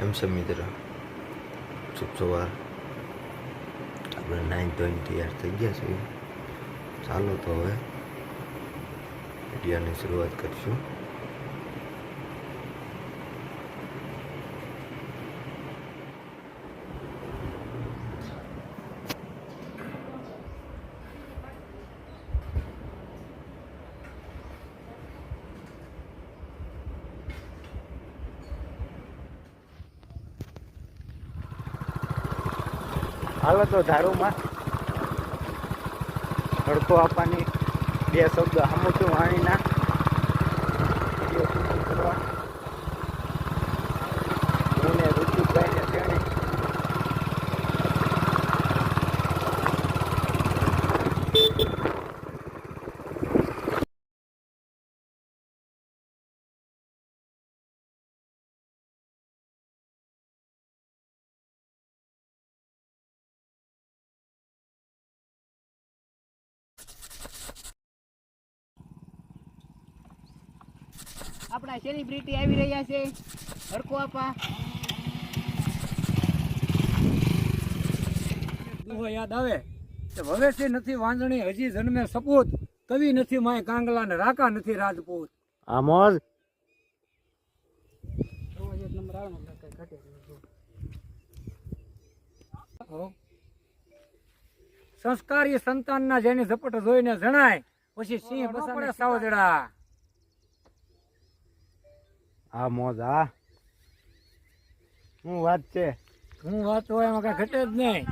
એમ છે મિત્ર. શુભ સવાર. આપણે નાઇન ધોઈને તૈયાર થઈ ગયા છીએ. ચાલો તો હવે વિડીયોની શરૂઆત કરીશું. હાલો તો ધારુમાં. તડકો આપવાની બે શબ્દ હમુતું વાણીના. આપણા સેલિબ્રિટી આવી રહ્યા છે? હરકો આપા. યાદ આવે કે ભવેશી નથી વાંદણી હજી જન્મે સપૂત કવિ નથી માય કાંગલા ને રાકા નથી રાજપૂત. આ મોજ હો. સંસ્કારી સંતાનના જેની ઝપટ જોઈને જણાય પછી સિંહ બસાડે સાવજડા. આ મોજ આ શું વાત છે? હું વાત હોય એમાં કઈ ઘટે જ નહીં.